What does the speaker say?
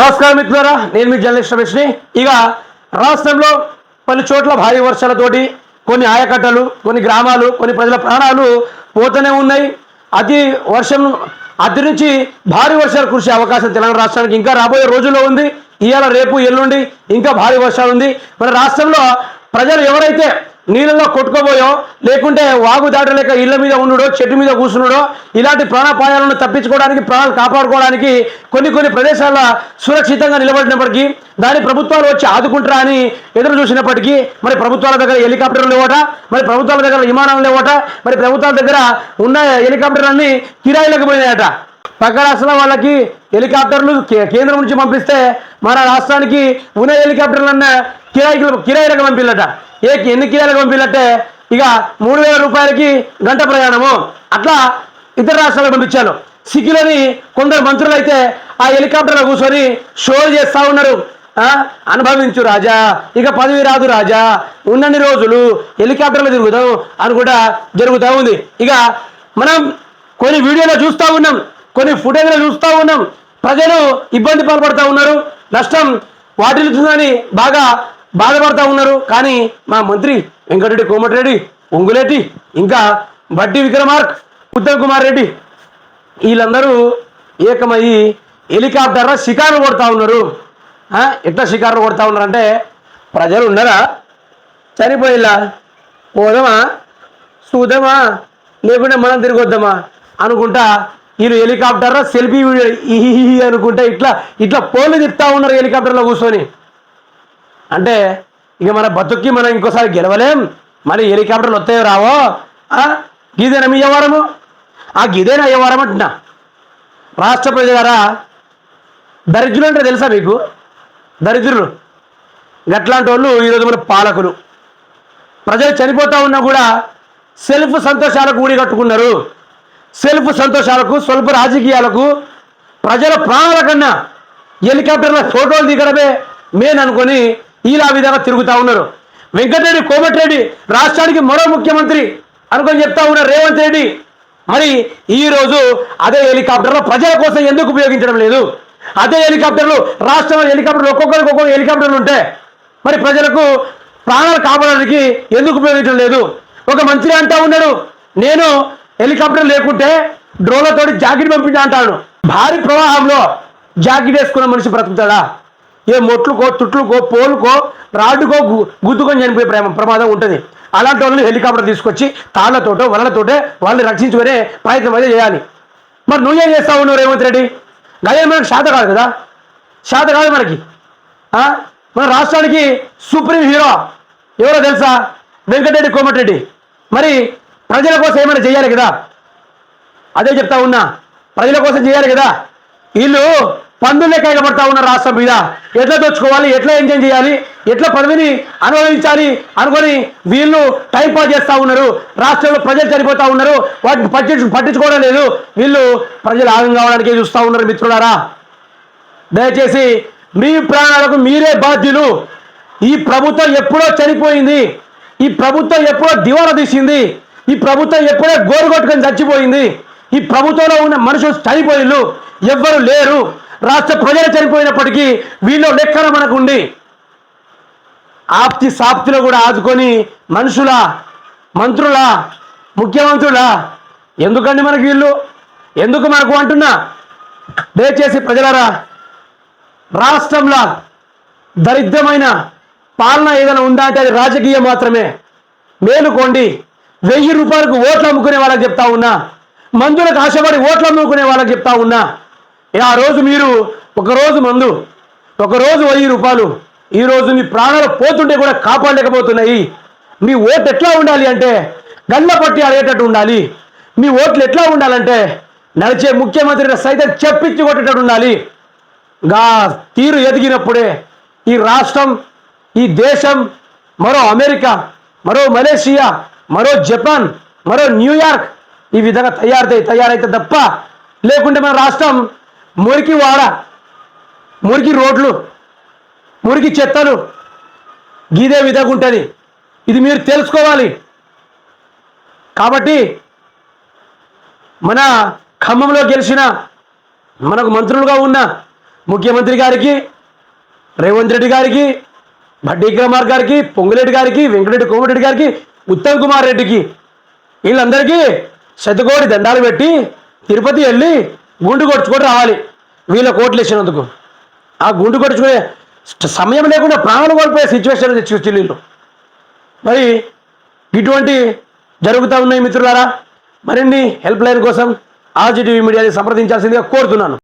నమస్కారం మిత్రులారా నేను మీ జర్నలిస్ట్ రమేష్ని. ఇక రాష్ట్రంలో పలు చోట్ల భారీ వర్షాలతోటి కొన్ని ఆయకట్టలు కొన్ని గ్రామాలు కొన్ని ప్రజల ప్రాణాలు పోతూనే ఉన్నాయి. అతి వర్షం అతి నుంచి భారీ వర్షాలు కురిసే అవకాశం తెలంగాణ రాష్ట్రానికి ఇంకా రాబోయే రోజుల్లో ఉంది. ఇవాళ రేపు ఎల్లుండి ఇంకా భారీ వర్షాలు ఉంది. మన రాష్ట్రంలో ప్రజలు ఎవరైతే నీళ్ళలో కొట్టుకోబోయో లేకుంటే వాగు దాటలేక ఇళ్ళ మీద ఉండుడో చెట్టు మీద కూర్చున్నాడో ఇలాంటి ప్రాణాపాయాలను తప్పించుకోవడానికి ప్రాణాలు కాపాడుకోవడానికి కొన్ని కొన్ని ప్రదేశాల సురక్షితంగా నిలబడినప్పటికీ దాని ప్రభుత్వాలు వచ్చి ఆదుకుంటారా అని ఎదురు చూసినప్పటికీ మరి ప్రభుత్వాల దగ్గర హెలికాప్టర్లు లేవట మరి ప్రభుత్వాల దగ్గర విమానాలు లేవట మరి ప్రభుత్వాల దగ్గర ఉన్న హెలికాప్టర్లన్నీ కిరాయిలకు పోయినాయట. పక్క రాష్ట్రాల వాళ్ళకి హెలికాప్టర్లు కే- కేంద్రం నుంచి పంపిస్తే మన రాష్ట్రానికి ఉన్న హెలికాప్టర్లన్న కిరాయికి కిరాయిలకు పంపిల్లట. ఏ ఎన్ని కిరాయిలకు పంపిల్లంటే? ఇక మూడు వేల రూపాయలకి గంట ప్రయాణము. అట్లా ఇతర రాష్ట్రాలకు పంపించాను. సిక్కిలోని కొందరు మంత్రులు అయితే ఆ హెలికాప్టర్లో కూర్చొని షో చేస్తూ ఉన్నారు. అనుభవించు రాజా. ఇక పదవి రాదు రాజా. ఉన్నన్ని రోజులు హెలికాప్టర్లో తిరుగుతాం కూడా జరుగుతూ ఉంది. ఇక మనం కొన్ని వీడియోలో చూస్తూ ఉన్నాం. కొన్ని ఫుటేజ్లో చూస్తూ ఉన్నాం. ప్రజలు ఇబ్బంది పాల్పడుతూ ఉన్నారు. నష్టం వాటిల్లుతుందని బాగా బాధపడతా ఉన్నారు. కానీ మా మంత్రి వెంకటరెడ్డి కోమటిరెడ్డి ఒంగులేటి ఇంకా బట్టి విక్రమార్క్ ఉత్తమ్ కుమార్ రెడ్డి వీళ్ళందరూ ఏకమయ్యి హెలికాప్టర్లో షికారు కొడతా ఉన్నారు. ఎట్లా షికారు కొడతా ఉన్నారంటే ప్రజలు ఉన్నారా? చనిపోయిలా? పోదామా? చూద్దామా లేకుంటే మనం తిరిగి వద్దామా అనుకుంటా వీళ్ళు హెలికాప్టర్లో సెల్ఫీ వీడియో ఈ అనుకుంటా ఇట్లా ఇట్లా పోలు తిప్పుతా ఉన్నారు హెలికాప్టర్లో కూర్చొని. అంటే ఇక మన బతుక్కి మనం ఇంకోసారి గెలవలేం. మరి హెలికాప్టర్లు వస్తాయో రావో? ఆ? గీదేనా మీ వ్యవహారము? ఆ గిదేనా వ్యవహారం అంటున్నా. రాష్ట్ర ప్రజలారా దరిద్రులు అంటే తెలుసా మీకు? దరిద్రులు. గట్లాంటి వాళ్ళు ఈరోజు మన పాలకులు. ప్రజలు చనిపోతూ ఉన్నా కూడా సెల్ఫ్ సంతోషాలకు ఊడి కట్టుకున్నారు. సెల్ఫ్ సంతోషాలకు స్వల్ప రాజకీయాలకు ప్రజల ప్రాణాల కన్నా హెలికాప్టర్ల ఫోటోలు దిగడమే మేన్ అనుకొని ఇలా విధంగా తిరుగుతూ ఉన్నారు. వెంకటరెడ్డి కోమటిరెడ్డి రాష్ట్రానికి మరో ముఖ్యమంత్రి అనుకొని చెప్తా ఉన్నారు రేవంత్ రెడ్డి. మరి ఈ రోజు అదే హెలికాప్టర్లో ప్రజల కోసం ఎందుకు ఉపయోగించడం లేదు? అదే హెలికాప్టర్లు రాష్ట్రంలో హెలికాప్టర్లు ఒక్కొక్కరికి ఒక్కొక్క హెలికాప్టర్లు ఉంటే మరి ప్రజలకు ప్రాణాలు కాపాడడానికి ఎందుకు ఉపయోగించడం లేదు? ఒక మంత్రి అంటా ఉన్నాడు నేను హెలికాప్టర్ లేకుంటే డ్రోన్లతోటి జాకెట్ పంపించా అంటాను భారీ ప్రవాహంలో జాకెట్ వేసుకున్న మనిషి బ్రతుకుతాడా? ఏ మొట్లుకో తుట్లుకో పోలుకో రాడ్డుకో గు- గుద్దుకొని చనిపోయే ప్రేమ ప్రమాదం ఉంటుంది. అలాంటి వాళ్ళని హెలికాప్టర్ తీసుకొచ్చి తాళ్ళతోటో వలలతోటే వాళ్ళని రక్షించుకునే ప్రయత్నం అయితే చేయాలి. మరి నువ్వేం చేస్తావు నువ్వు రేవంత్ రెడ్డి? గదే మనకు శాత కాదు కదా? శాత కాదు మనకి. మన రాష్ట్రానికి సుప్రీం హీరో ఎవరో తెలుసా? వెంకటరెడ్డి కోమటిరెడ్డి. మరి ప్రజల కోసం ఏమైనా చేయాలి కదా? అదే చెప్తా ఉన్నా. ప్రజల కోసం చేయాలి కదా? వీళ్ళు పందులే కైగబడతా ఉన్న రాష్ట్రం మీద. ఎట్లా తెచ్చుకోవాలి ఎట్లా ఎంజాయ్ చేయాలి? ఎట్లా పదవిని అనుభవించాలి అనుకొని వీళ్ళు టైం పాస్ చేస్తూ ఉన్నారు. రాష్ట్రంలో ప్రజలు చనిపోతూ ఉన్నారు. వాటిని పట్టించు పట్టించుకోవడం లేదు. వీళ్ళు ప్రజలు ఆగం కావడానికే చూస్తూ ఉన్నారు మిత్రులారా. దయచేసి మీ ప్రాణాలకు మీరే బాధ్యులు. ఈ ప్రభుత్వం ఎప్పుడో చనిపోయింది. ఈ ప్రభుత్వం ఎప్పుడో దివాలా తీసింది. ఈ ప్రభుత్వం ఎప్పుడో గోరుగొట్టుకొని చచ్చిపోయింది. ఈ ప్రభుత్వంలో ఉన్న మనుషులు చనిపోయిళ్ళు. ఎవ్వరు లేరు. రాష్ట్ర ప్రజలు చనిపోయినప్పటికీ వీళ్ళు లెక్కన మనకు ఉండి ఆప్తి సాప్తిలో కూడా ఆదుకొని మనుషుల మంత్రుల ముఖ్యమంత్రుల ఎందుకండి మనకి వీళ్ళు? ఎందుకు మనకు అంటున్నా? దయచేసి ప్రజలరా రాష్ట్రంలో దరిద్రమైన పాలన ఏదైనా ఉందా అంటే అది రాజకీయం మాత్రమే. మేలుకోండి. వెయ్యి రూపాయలకు ఓట్లు అమ్ముకునే వాళ్ళకి చెప్తా ఉన్నా. మందులకు ఆశపడి ఓట్లు అమ్ముకునే వాళ్ళకి చెప్తా ఉన్నా. ఆ రోజు మీరు ఒకరోజు మందు ఒకరోజు వెయ్యి రూపాయలు ఈరోజు మీ ప్రాణాలు పోతుంటే కూడా కాపాడలేకపోతున్నాయి. మీ ఓట్లు ఎట్లా ఉండాలి అంటే గల్ల పట్టి అడిగేటట్టు ఉండాలి. మీ ఓట్లు ఎట్లా ఉండాలంటే నడిచే ముఖ్యమంత్రి సైతం చెప్పించి కొట్టేటట్టు ఉండాలి. గా తీరు ఎదిగినప్పుడే ఈ రాష్ట్రం ఈ దేశం మరో అమెరికా మరో మలేషియా మరో జపాన్ మరో న్యూయార్క్ ఈ విధంగా తయారైతే తయారైతే తప్ప లేకుంటే మన రాష్ట్రం మురికి వాడ మురికి రోడ్లు మురికి చెత్తలు గీదే విధంగా ఉంటుంది ఇది మీరు తెలుసుకోవాలి. కాబట్టి మన ఖమ్మంలో గెలిచిన మనకు మంత్రులుగా ఉన్న ముఖ్యమంత్రి గారికి రేవంత్ రెడ్డి గారికి బడ్డీ కుమార్ గారికి పొంగులేటి గారికి వెంకటరెడ్డి కోమటిరెడ్డి గారికి ఉత్తమ్ కుమార్ రెడ్డికి వీళ్ళందరికీ శతకోటి దండాలు పెట్టి తిరుపతి వెళ్ళి గుండు కొట్టుకొని రావాలి. వీళ్ళ కోట్లు వేసినందుకు. ఆ గుండు కొట్టుకునే సమయం లేకుండా ప్రాణాలు కోల్పోయే సిచ్యువేషన్ తెచ్చి వీళ్ళు. మరి ఇటువంటి జరుగుతూ ఉన్నాయి మిత్రులారా. మరిన్ని హెల్ప్ లైన్ కోసం ఆర్జీటీవీ మీడియాని సంప్రదించాల్సిందిగా కోరుతున్నాను.